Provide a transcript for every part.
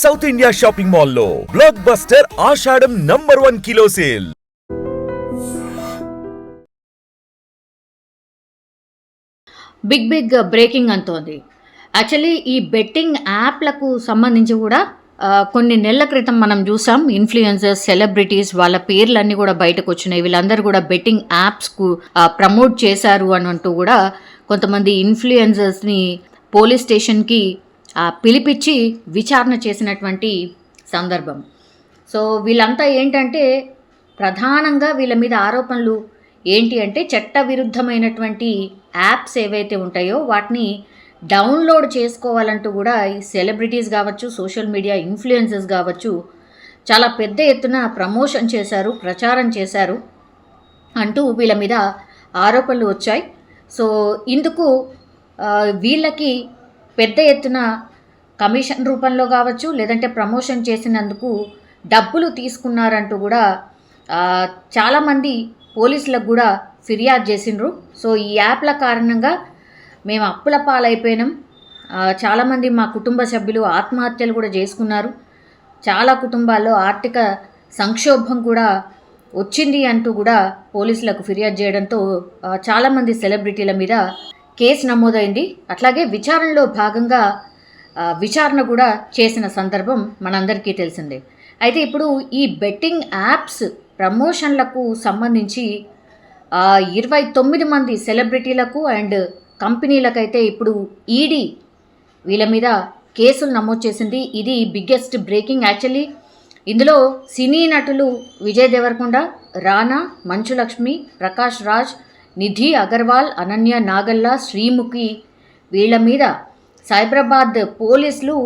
South India shopping మాల్లో blockbuster Ashadham number one kilo sale big big breaking అంతోంది. Actually ఈ betting యాప్లకు సంబంధించి కూడా కొన్ని నెలల క్రితం మనం చూసాం. ఇన్ఫ్లుయెన్సర్స్ సెలబ్రిటీస్ వాళ్ళ పేర్లన్నీ కూడా బయటకు వచ్చినాయి. వీళ్ళందరూ కూడా బెట్టింగ్ యాప్స్కు ప్రమోట్ చేశారు అని అంటూ కూడా కొంతమంది ఇన్ఫ్లుయెన్సర్స్ని పోలీస్ స్టేషన్కి పిలిపించి విచారణ చేసినటువంటి సందర్భం. సో వీళ్ళంతా ఏంటంటే ప్రధానంగా వీళ్ళ మీద ఆరోపణలు ఏంటి అంటే చట్ట విరుద్ధమైనటువంటి యాప్స్ ఏవైతే ఉంటాయో వాటిని డౌన్లోడ్ చేసుకోవాలంటూ కూడా ఈ సెలబ్రిటీస్ కావచ్చు సోషల్ మీడియా ఇన్ఫ్లుయెన్సెస్ కావచ్చు చాలా పెద్ద ఎత్తున ప్రమోషన్ చేశారు ప్రచారం చేశారు అంటూ వీళ్ళ మీద ఆరోపణలు వచ్చాయి. సో ఇందుకు వీళ్ళకి పెద్ద ఎత్తున కమిషన్ రూపంలో కావచ్చు లేదంటే ప్రమోషన్ చేసినందుకు డబ్బులు తీసుకున్నారంటూ కూడా చాలామంది పోలీసులకు కూడా ఫిర్యాదు చేసిండ్రు. సో ఈ యాప్ల కారణంగా మేము అప్పుల పాలైపోయినాం. చాలామంది మా కుటుంబ సభ్యులు ఆత్మహత్యలు కూడా చేసుకున్నారు. చాలా కుటుంబాల్లో ఆర్థిక సంక్షోభం కూడా వచ్చింది అంటూ కూడా పోలీసులకు ఫిర్యాదు చేయడంతో చాలామంది సెలబ్రిటీల మీద కేసు నమోదైంది. అట్లాగే విచారణలో భాగంగా విచారణ కూడా చేసిన సందర్భం మనందరికీ తెలిసిందే. అయితే ఇప్పుడు ఈ బెట్టింగ్ యాప్స్ ప్రమోషన్లకు సంబంధించి ఇరవై తొమ్మిది మంది సెలబ్రిటీలకు అండ్ కంపెనీలకైతే ఇప్పుడు ఈడీ వీళ్ళ మీద కేసులు నమోదు చేసింది. ఇది బిగ్గెస్ట్ బ్రేకింగ్ యాక్చువల్లీ. ఇందులో సినీ నటులు విజయ్ దేవరకొండ రానా మంచులక్ష్మి ప్రకాష్ రాజ్ నిధి అగర్వాల్ అనన్య నాగల్లా శ్రీముఖి వీళ్ళ మీద సైబరాబాద్ పోలీసులు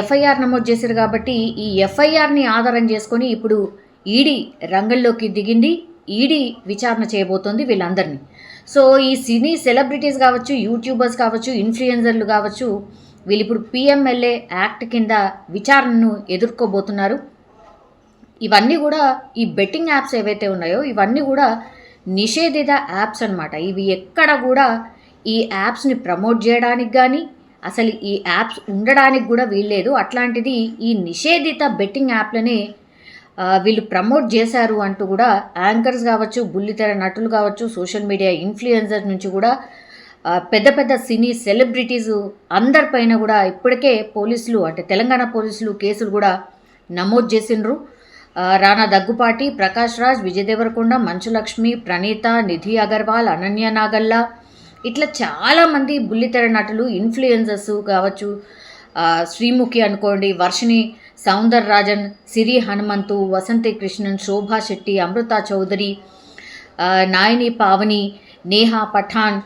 ఎఫ్ఐఆర్ నమోదు చేశారు కాబట్టి ఈ ఎఫ్ఐఆర్ని ఆధారం చేసుకొని ఇప్పుడు ఈడీ రంగంలోకి దిగింది. ఈడీ విచారణ చేయబోతోంది వీళ్ళందరినీ. సో ఈ సినీ సెలబ్రిటీస్ కావచ్చు యూట్యూబర్స్ కావచ్చు ఇన్ఫ్లుయెన్సర్లు కావచ్చు వీళ్ళు ఇప్పుడు పిఎంఎల్ఏ యాక్ట్ కింద విచారణను ఎదుర్కోబోతున్నారు. ఇవన్నీ కూడా ఈ బెట్టింగ్ యాప్స్ ఏవైతే ఉన్నాయో ఇవన్నీ కూడా నిషేధిత యాప్స్ అన్నమాట. ఇవి ఎక్కడ కూడా ఈ యాప్స్ని ప్రమోట్ చేయడానికి కానీ అసలు ఈ యాప్స్ ఉండడానికి కూడా వీల్లేదు. అట్లాంటిది ఈ నిషేధిత బెట్టింగ్ యాప్లనే వీళ్ళు ప్రమోట్ చేశారు అంటూ కూడా యాంకర్స్ కావచ్చు బుల్లితెర నటులు కావచ్చు సోషల్ మీడియా ఇన్ఫ్లుయెన్సర్ నుంచి కూడా పెద్ద పెద్ద సినీ సెలబ్రిటీస్ అందరిపైన కూడా ఇప్పటికే పోలీసులు అంటే తెలంగాణ పోలీసులు కేసులు కూడా నమోదు చేసిండ్రు. రానా దగ్గుపాటి ప్రకాష్ రాజ్ విజయ్ దేవరకొండ మంచులక్ష్మి ప్రణీత నిధి అగర్వాల్ అనన్య నాగల్లా. ఇట్లా చాలామంది బుల్లితెర నటులు ఇన్ఫ్లుయెన్సర్స్ కావచ్చు. శ్రీముఖి అనుకోండి వర్షిణి సౌందర్ రాజన్ సిరి హనుమంతు వసంతి కృష్ణన్ శోభా శెట్టి అమృత చౌదరి నాయని పావని నేహా పఠాన్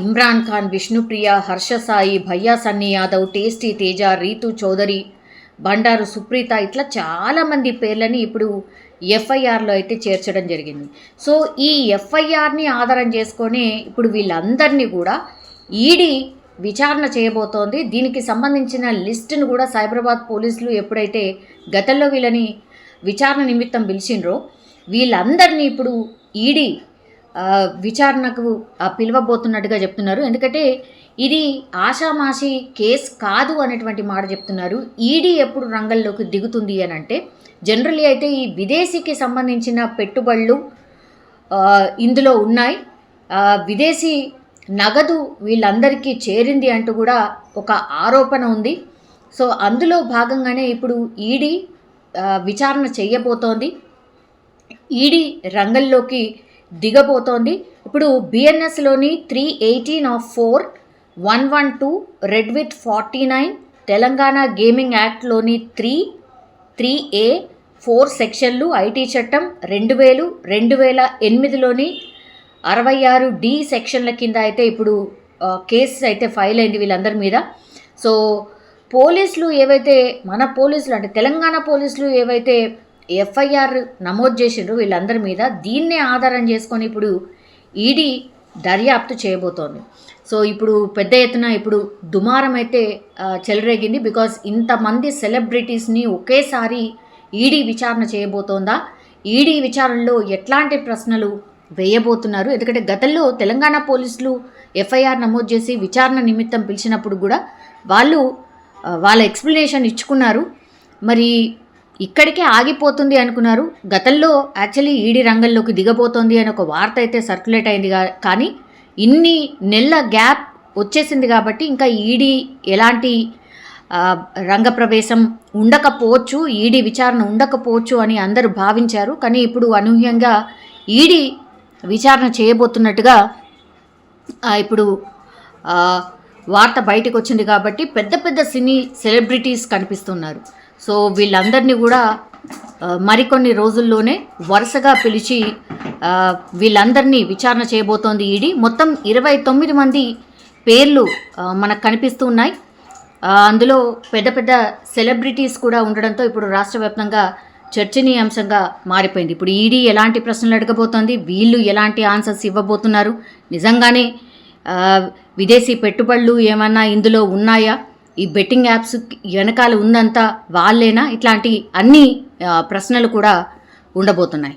ఇమ్రాన్ ఖాన్ విష్ణుప్రియ హర్ష సాయి భయ్యా సన్నీ యాదవ్ టేస్టీ తేజ రీతు చౌదరి బండారు సుప్రీత ఇట్లా చాలామంది పేర్లని ఇప్పుడు ఎఫ్ఐఆర్లో అయితే చేర్చడం జరిగింది. సో ఈ ఎఫ్ఐఆర్ని ఆధారం చేసుకొని ఇప్పుడు వీళ్ళందరినీ కూడా ఈడీ విచారణ చేయబోతోంది. దీనికి సంబంధించిన లిస్టును కూడా సైబరాబాద్ పోలీసులు ఎప్పుడైతే గతంలో వీళ్ళని విచారణ నిమిత్తం పిలిచిండ్రో వీళ్ళందరినీ ఇప్పుడు ఈడీ విచారణకు పిలవబోతున్నట్టుగా చెప్తున్నారు. ఎందుకంటే ఇది ఆషామాషి కేస్ కాదు అనేటువంటి మాట చెప్తున్నారు. ఈడీ ఎప్పుడు రంగంలోకి దిగుతుంది అని అంటే జనరల్లీ అయితే ఈ విదేశీకి సంబంధించిన పెట్టుబడులు ఇందులో ఉన్నాయి. విదేశీ నగదు వీళ్ళందరికీ చేరింది అంటూ కూడా ఒక ఆరోపణ ఉంది. సో అందులో భాగంగానే ఇప్పుడు ఈడీ విచారణ చేయబోతోంది. ఈడీ రంగంలోకి దిగబోతోంది. ఇప్పుడు బిఎన్ఎస్లోని three eighteen of four one one two red with forty nine Telangana gaming యాక్ట్లోని three three A four సెక్షన్లు ఐటీ చట్టం రెండు వేలు రెండు వేల ఎనిమిదిలోని అరవై ఆరు డి సెక్షన్ల కింద అయితే ఇప్పుడు కేసు అయితే ఫైల్ అయింది వీళ్ళందరి మీద. సో పోలీసులు ఏవైతే మన పోలీసులు అంటే తెలంగాణ పోలీసులు ఏవైతే ఎఫ్ఐఆర్ నమోదు చేసిండ్రు వీళ్ళందరి మీద దీన్నే ఆధారం చేసుకొని ఇప్పుడు ఈడీ దర్యాప్తు చేయబోతోంది. సో ఇప్పుడు పెద్ద ఎత్తున ఇప్పుడు దుమారం అయితే చెలరేగింది బికాస్ ఇంతమంది సెలబ్రిటీస్ని ఒకేసారి ఈడీ విచారణ చేయబోతోందా? ఈడీ విచారణలో ఎట్లాంటి ప్రశ్నలు వేయబోతున్నారు? ఎందుకంటే గతంలో తెలంగాణ పోలీసులు ఎఫ్ఐఆర్ నమోదు చేసి విచారణ నిమిత్తం పిలిచినప్పుడు కూడా వాళ్ళు వాళ్ళ ఎక్స్ప్లెనేషన్ ఇచ్చుకున్నారు. మరి ఇక్కడికే ఆగిపోతుంది అనుకున్నారు. గతంలో యాక్చువల్లీ ఈడీ రంగంలోకి దిగబోతోంది అని ఒక వార్త అయితే సర్క్యులేట్ అయింది కానీ ఇన్ని నెలల గ్యాప్ వచ్చేసింది కాబట్టి ఇంకా ఈడీ ఎలాంటి రంగప్రవేశం ఉండకపోవచ్చు ఈడీ విచారణ ఉండకపోవచ్చు అని అందరూ భావించారు. కానీ ఇప్పుడు అనూహ్యంగా ఈడీ విచారణ చేయబోతున్నట్టుగా ఇప్పుడు వార్త బయటకు వచ్చింది కాబట్టి పెద్ద పెద్ద సినీ సెలబ్రిటీస్ కనిపిస్తున్నారు. సో వీళ్ళందరినీ కూడా మరికొన్ని రోజుల్లోనే వరుసగా పిలిచి వీళ్ళందరినీ విచారణ చేయబోతోంది ఈడీ. మొత్తం ఇరవై తొమ్మిది మంది పేర్లు మనకు కనిపిస్తూ ఉన్నాయి. అందులో పెద్ద పెద్ద సెలబ్రిటీస్ కూడా ఉండడంతో ఇప్పుడు రాష్ట్ర వ్యాప్తంగా చర్చనీయాంశంగా మారిపోయింది. ఇప్పుడు ఈడీ ఎలాంటి ప్రశ్నలు అడగబోతోంది? వీళ్ళు ఎలాంటి ఆన్సర్స్ ఇవ్వబోతున్నారు? నిజంగానే విదేశీ పెట్టుబడులు ఏమన్నా ఇందులో ఉన్నాయా? ఈ బెట్టింగ్ యాప్స్ వెనకాల ఉందంతా వాళ్ళేనా? ఇట్లాంటి అన్ని ప్రశ్నలు కూడా ఉండబోతున్నాయి.